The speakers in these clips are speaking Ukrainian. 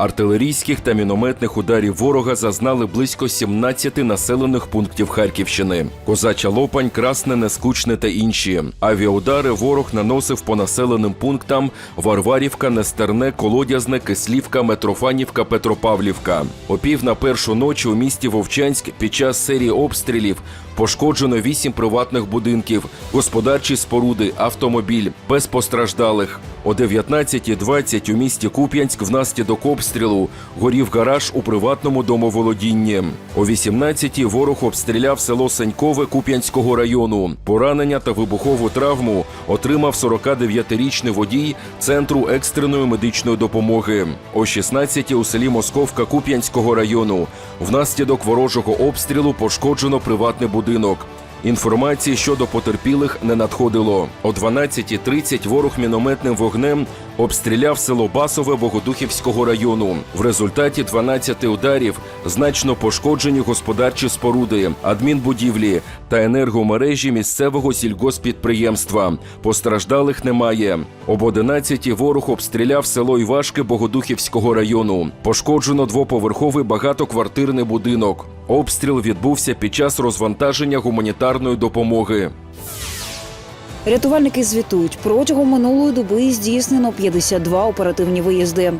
Артилерійських та мінометних ударів ворога зазнали близько 17 населених пунктів Харківщини. Козача Лопань, Красне, Нескучне та інші. Авіаудари ворог наносив по населеним пунктам Варварівка, Нестерне, Колодязне, Кислівка, Метрофанівка, Петропавлівка. О пів на першу ночі у місті Вовчанськ під час серії обстрілів пошкоджено вісім приватних будинків, господарчі споруди, автомобіль без постраждалих. О 19.20 у місті Куп'янськ внаслідок обстрілу горів гараж у приватному домоволодінні. О 18.00 ворог обстріляв село Сенькове Куп'янського району. Поранення та вибухову травму отримав 49-річний водій центру екстреної медичної допомоги. О 16.00 у селі Московка Куп'янського району внаслідок ворожого обстрілу пошкоджено приватний будинок. Інформації щодо потерпілих не надходило. О 12.30 ворог мінометним вогнем обстріляв село Басове Богодухівського району. В результаті 12 ударів значно пошкоджені господарчі споруди, адмінбудівлі та енергомережі місцевого сільгоспідприємства. Постраждалих немає. Об 11 ворог обстріляв село Івашки Богодухівського району. Пошкоджено двоповерховий багатоквартирний будинок. Обстріл відбувся під час розвантаження гуманітарної допомоги. Рятувальники звітують, протягом минулої доби здійснено 52 оперативні виїзди.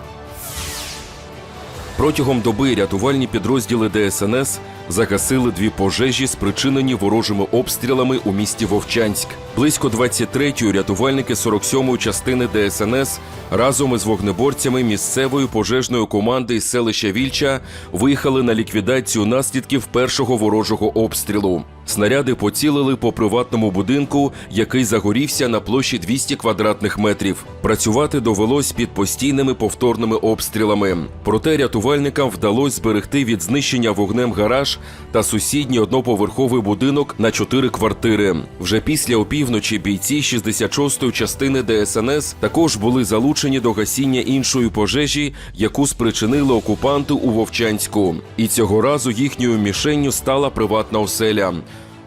Протягом доби рятувальні підрозділи ДСНС загасили дві пожежі, спричинені ворожими обстрілами у місті Вовчанськ. Близько 23-ї рятувальники 47-ї частини ДСНС разом із вогнеборцями місцевої пожежної команди із селища Вільча виїхали на ліквідацію наслідків першого ворожого обстрілу. Снаряди поцілили по приватному будинку, який загорівся на площі 200 квадратних метрів. Працювати довелось під постійними повторними обстрілами. Проте рятувальникам вдалося зберегти від знищення вогнем гараж та сусідній одноповерховий будинок на чотири квартири. Вже після опівночі бійці 66-ї частини ДСНС також були залучені до гасіння іншої пожежі, яку спричинили окупанти у Вовчанську. І цього разу їхньою мішенню стала приватна оселя.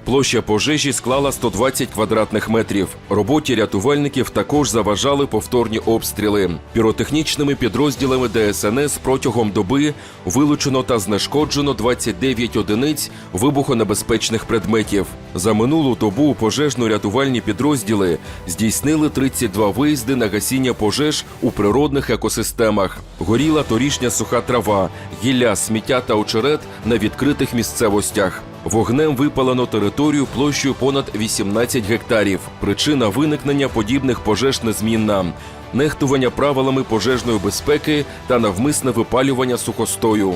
Площа пожежі склала 120 квадратних метрів. Роботі рятувальників також заважали повторні обстріли. Піротехнічними підрозділами ДСНС протягом доби вилучено та знешкоджено 29 одиниць вибухонебезпечних предметів. За минулу добу пожежно-рятувальні підрозділи здійснили 32 виїзди на гасіння пожеж у природних екосистемах. Горіла торішня суха трава, гілля, сміття та очерет на відкритих місцевостях. Вогнем випалено територію площею понад 18 гектарів. Причина виникнення подібних пожеж незмінна. Нехтування правилами пожежної безпеки та навмисне випалювання сухостою.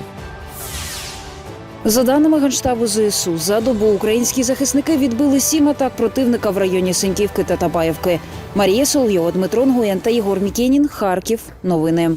За даними Генштабу ЗСУ, за добу українські захисники відбили сім атак противника в районі Синьківки та Табаєвки. Марія Соловйова, Дмитро Нгоєн та Єгор Мікенін. Харків. Новини.